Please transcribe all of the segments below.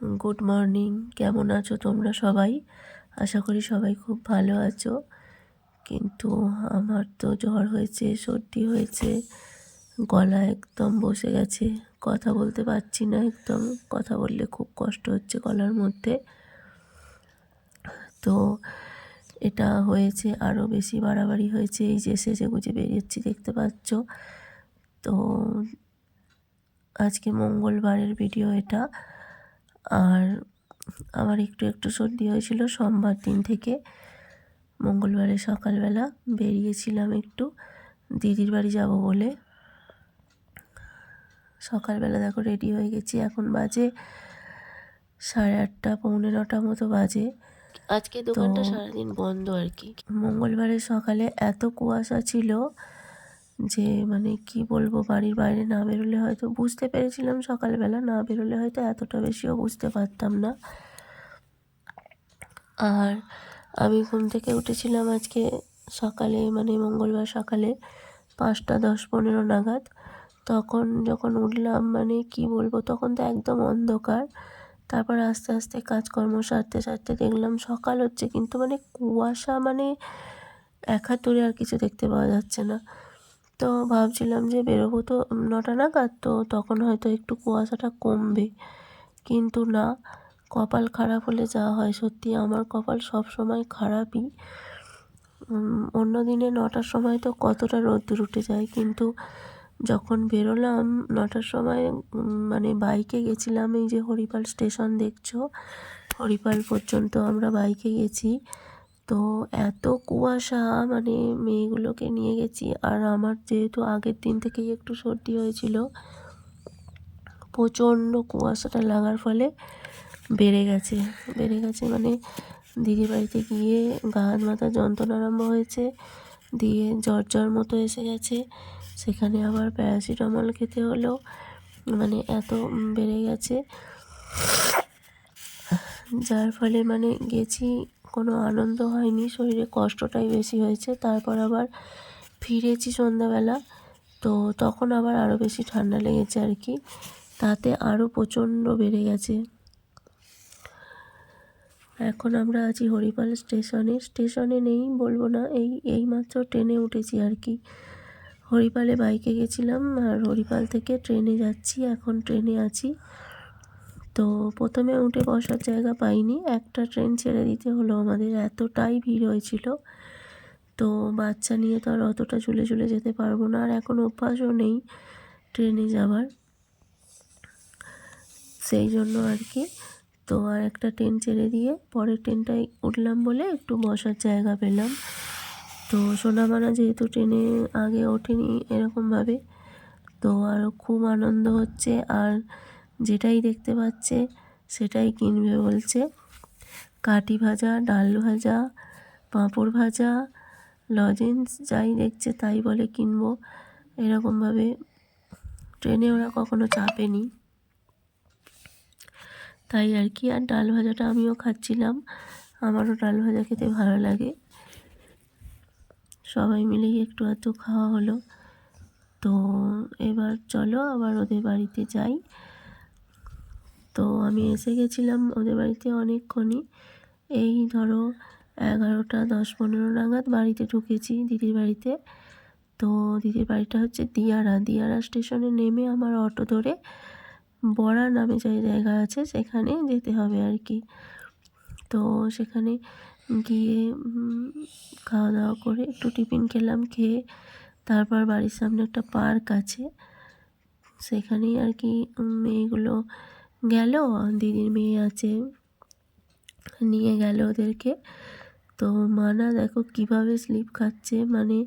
Good morning, কেমন আছো তোমরা সবাই? আশা করি সবাই খুব ভালো আছো। কিন্তু আমার তো জ্বর হয়েছে, সর্দি হয়েছে, গলা একদম বসে গেছে, কথা বলতে পারছি না একদম, কথা বললে খুব কষ্ট হচ্ছে গলার মধ্যে। তো এটা হয়েছে আরও বেশি বাড়াবাড়ি হয়েছে, এই যে সেজে গুজে বেরিয়েছি, দেখতে পাচ্ছ। তো আজকে মঙ্গলবারের ভিডিও এটা। আর আমার একটু একটু সর্দি হয়েছিল সোমবার দিন থেকে। মঙ্গলবারে সকালবেলা বেরিয়েছিলাম একটু। দিদির বাড়ি যাব বলে। সকালবেলা দেখো রেডি হয়ে গেছি। এখন বাজে সাড়ে আটটা পৌনে নটা মতো বাজে। আজকে দোকানটা সারাদিন বন্ধ আর কি। মঙ্গলবারে সকালে এত কুয়াশা ছিল যে মানে কি বলব, বাড়ির বাইরে না বেরোলে হয়তো বুঝতে পেরেছিলাম সকালবেলা, না বেরোলে হয়তো এতটা বেশিও বুঝতে পারতাম না। আর আমি ঘুম থেকে উঠেছিলাম আজকে সকালে মানে মঙ্গলবার সকালে পাঁচটা দশ পনেরো নাগাদ। তখন যখন উঠলাম মানে কি বলব, তখন তো একদম অন্ধকার। তারপর আস্তে আস্তে কাজকর্ম সারতে সারতে দেখলাম সকাল হচ্ছে, কিন্তু মানে কুয়াশা মানে এক হাত দূরে আর কিছু দেখতে পাওয়া যাচ্ছে না। তো ভাবছিলাম যে বেরোবো তো নটা নাগাদ, তো তখন হয়তো একটু কুয়াশাটা কমবে। কিন্তু না, কপাল খারাপ হলে যা হয়, সত্যি আমার কপাল সব সময় খারাপই। অন্য দিনে নটার সময় তো কতটা রোদ্দুর উঠে যায়, কিন্তু যখন বেরোলাম নটার সময় মানে বাইকে গেছিলাম, এই যে হরিপাল স্টেশন দেখছ? হরিপাল পর্যন্ত আমরা বাইকে গেছি। তো এত কুয়াশা মানে মেয়েগুলোকে নিয়ে গেছি। আর আমার যেহেতু আগের দিন থেকেই একটু সর্দি হয়েছিল, প্রচণ্ড কুয়াশাটা লাগার ফলে বেড়ে গেছে। বেড়ে গেছে মানে দিদি বাড়িতে গিয়ে গা মাথা যন্ত্রণা আরম্ভ হয়েছে, দিয়ে জ্বর জ্বর মতো এসে গেছে। সেখানে আবার প্যারাসিটামল খেতে হলো মানে এত বেড়ে গেছে। যার ফলে মানে গেছি কোনো আনন্দ হয়নি, শরীরে কষ্টটাই বেশি হয়েছে। তারপর আবার ফিরেছি সন্ধ্যাবেলা। তো তখন আবার আরও বেশি ঠান্ডা লেগেছে আর কি। তাতে আরও প্রচণ্ড বেড়ে গেছে। এখন আমরা আছি হরিপাল স্টেশনে। স্টেশনে নেই বলব না, এই এইমাত্র ট্রেনে উঠেছি আর কি। হরিপালে বাইকে গেছিলাম আর হরিপাল থেকে ট্রেনে যাচ্ছি, এখন ট্রেনে আছি। তো প্রথমে উঠে বসার জায়গা পাইনি। একটা ট্রেন ছেড়ে দিতে হলো আমাদের। এতটাই ভিড় হয়েছিল। তো বাচ্চা নিয়ে তো আর অতটা ঝুলে ঝুলে যেতে পারব না। আর এখন অভ্যাসও নেই ট্রেনে যাওয়ার সেই জন্য আর কি। তো আর একটা ট্রেন ছেড়ে দিয়ে পরের ট্রেনটায় উঠলাম বলে একটু বসার জায়গা পেলাম। তো সোনামানা যেহেতু ট্রেনে আগে ওঠেনি এরকমভাবে, তো আরও খুব আনন্দ হচ্ছে। আর যেটাই দেখতে পাচ্ছে সেটাই কিনবে বলছে। কাটি ভাজা, ডাল ভাজা, পাঁপড় ভাজা, লজেন্স যাই দেখছে তাই বলে কিনবো। এরকমভাবে ট্রেনে ওরা কখনো চাপেনি। তাই আর কি, আর ডাল ভাজাটা আমিও খাচ্ছিলাম। আমারও ডাল ভাজা খেতে ভালো লাগে। সবাই মিলেই একটু এত খাওয়া হলো। তো এবার চলো, আবার ওদের বাড়িতে যাই। তো আমি এসে গেছিলাম ওদের বাড়িতে অনেকক্ষণই। এই ধরো এগারোটা দশ পনেরো নাগাদ বাড়িতে ঢুকেছি দিদির বাড়িতে। তো দিদির বাড়িটা হচ্ছে দিয়ারা। দিয়ারা স্টেশনে নেমে আমার অটো ধরে বড়া নামে যে জায়গা আছে সেখানে যেতে হবে আর কি। তো সেখানে গিয়ে খাওয়া দাওয়া করে একটু টিফিন খেলাম খেয়ে তারপর বাড়ির সামনে একটা পার্ক আছে। সেখানেই আর কি মেয়েগুলো গেল, দিদির মেয়ে আছে, নিয়ে গেল ওদেরকে। তো মানা দেখো কীভাবে স্লিপ খাচ্ছে মানে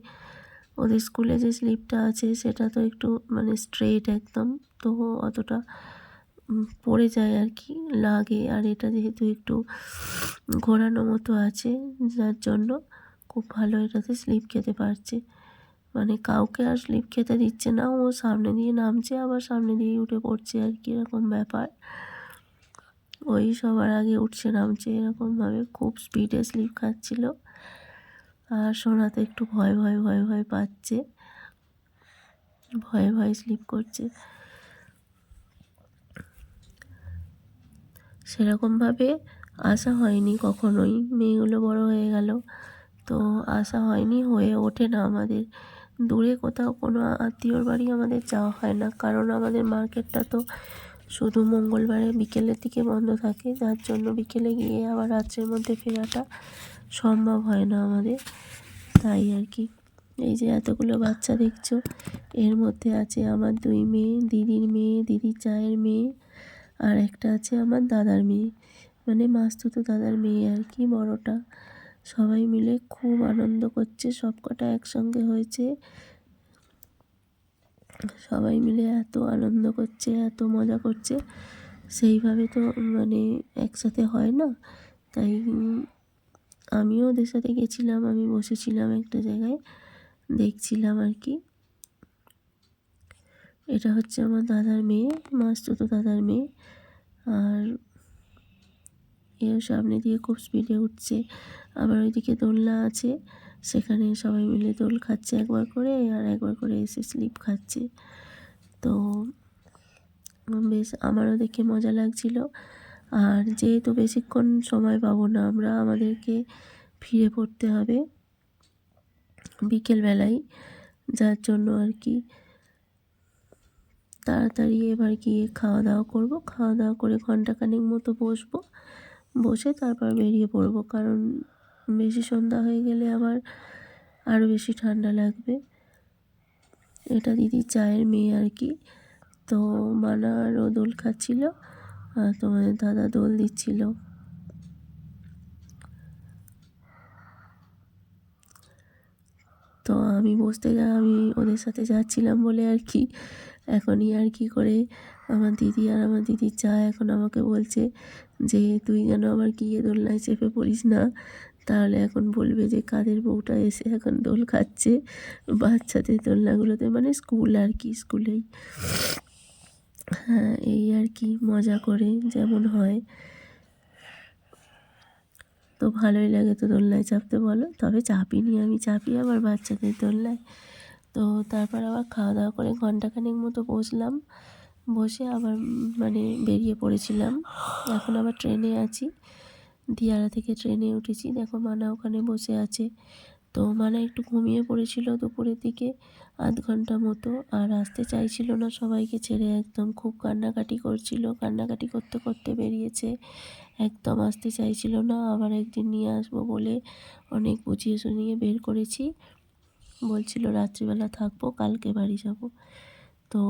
ওদের স্কুলে যে স্লিপটা আছে সেটা তো একটু মানে স্ট্রেট একদম। তো অতটা পড়ে যায় আর কি, লাগে। আর এটা যেহেতু একটু ঘোরানো মতো আছে, যার জন্য খুব ভালো এটাতে স্লিপ খেতে পারছে। মানে কাউকে আর স্লিপ খেতে দিচ্ছে না, ও সামনে দিয়ে নামছে, আবার সামনে দিয়ে উঠে পড়ছে আর কি, এরকম ব্যাপার। ওই সবার আগে উঠছে, নামছে, এরকমভাবে খুব স্পিডে স্লিপ খাচ্ছিল। আর সোনাতে একটু ভয় ভয় ভয় ভয় পাচ্ছে। ভয়ে ভয়ে স্লিপ করছে। সেরকমভাবে আসা হয়নি কখনোই, মেয়েগুলো বড় হয়ে গেল। তো আসা হয়নি হয়ে ওঠে না আমাদের। দূরে কোথাও কোনো আত্মীয়র বাড়ি আমাদের যাওয়া হয় না। কারণ আমাদের মার্কেটটা তো শুধু মঙ্গলবারে বিকেলের দিকে বন্ধ থাকে। যার জন্য বিকেলে গিয়ে আবার রাত্রের মধ্যে ফেরাটা সম্ভব হয় না আমাদের। তাই আর কি। এই যে এতগুলো বাচ্চা দেখছ, এর মধ্যে আছে আমার দুই মেয়ে, দিদির মেয়ে, দিদির চায়ের মেয়ে, আর একটা আছে আমার দাদার মেয়ে। মানে মাস্তুতো দাদার মেয়ে আর কি, বড়টা। সবাই মিলে খুব আনন্দ করছে সব কটা একসঙ্গে হয়েছে। সবাই মিলে এত আনন্দ করছে, এত মজা করছে। সেইভাবে তো মানে একসাথে হয় না। তাই আমিও ওদের সাথে গেছিলাম, আমি বসেছিলাম একটা জায়গায়, দেখছিলাম আর কি। এটা হচ্ছে আমার দাদার মেয়ে মাস্তুতো দাদার মেয়ে। আর এর সামনে দিয়ে খুব স্পিডে উঠছে। আবার ওইদিকে দোলনা আছে। সেখানে সবাই মিলে দোল খাচ্ছে একবার করে আর একবার করে এসে স্লিপ খাচ্ছে। তো বেশ আমারও দেখে মজা লাগছিল। আর যেহেতু বেশিক্ষণ সময় পাবো না আমরা, আমাদেরকে ফিরে পড়তে হবে বিকেলবেলায়। যার জন্য আর কি তাড়াতাড়ি এবার গিয়ে খাওয়া দাওয়া করব। খাওয়া দাওয়া করে ঘন্টাখানেক মতো বসবো। বসে তারপর বেরিয়ে পড়ব। কারণ বেশি সন্ধ্যা হয়ে গেলে আবার আরও বেশি ঠান্ডা লাগবে। এটা দিদি চায়ের মেয়ে আর কি। তো মানা আরও দোল খাচ্ছিল, আর তোমাদের দাদা দোল দিচ্ছিল। তো আমি বসতে যা আমি ওদের সাথে যাচ্ছিলাম বলে আর কি। এখনই আর কি করে আমার দিদি আর আমার দিদির চা এখন আমাকে বলছে যে, তুই যেন আবার গিয়ে দোলনায় চেপে পড়িস না। তাহলে এখন বলবে যে, কাদের বউটা এসে এখন দোল খাচ্ছে? বাচ্চাদের দোলনাগুলোতে মানে স্কুল আর কি, স্কুলেই। হ্যাঁ এই আর কি, মজা করে যেমন হয়। তো ভালোই লাগে তো দোলনায় চাপতে, বলো? তবে চাপিনি আমি, চাপি আবার বাচ্চাদের দোলনায়। তো তারপর আবার খাওয়া দাওয়া করে ঘন্টাখানেক মতো বসলাম। বসে আবার মানে বেরিয়ে পড়েছিলাম। এখন আবার ট্রেনে আছি। দিয়ারা থেকে ট্রেনে উঠেছি। দেখো মানা ওখানে বসে আছে। তো মানা একটু ঘুমিয়ে পড়েছিল দুপুরের দিকে আধ ঘণ্টা মতো আর আসতে চাইছিল না সবাইকে ছেড়ে একদম খুব কান্নাকাটি করছিল। কান্নাকাটি করতে করতে বেরিয়েছে। একদম আসতে চাইছিল না, আবার একদিন নিয়ে আসব বলে অনেক বুঝিয়ে শুনিয়ে বের করেছি। বলছিল, রাত্রিবেলা থাকব, কালকে বাড়ি যাব। তো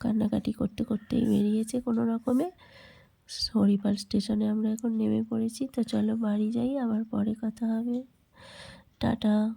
কান্নাকাটি করতে করতেই বেরিয়েছে কোনো রকমে। হরিপাল স্টেশনে আমরা এখন নেমে পড়েছি। তো চলো বাড়ি যাই, আবার পরে কথা হবে। Tada.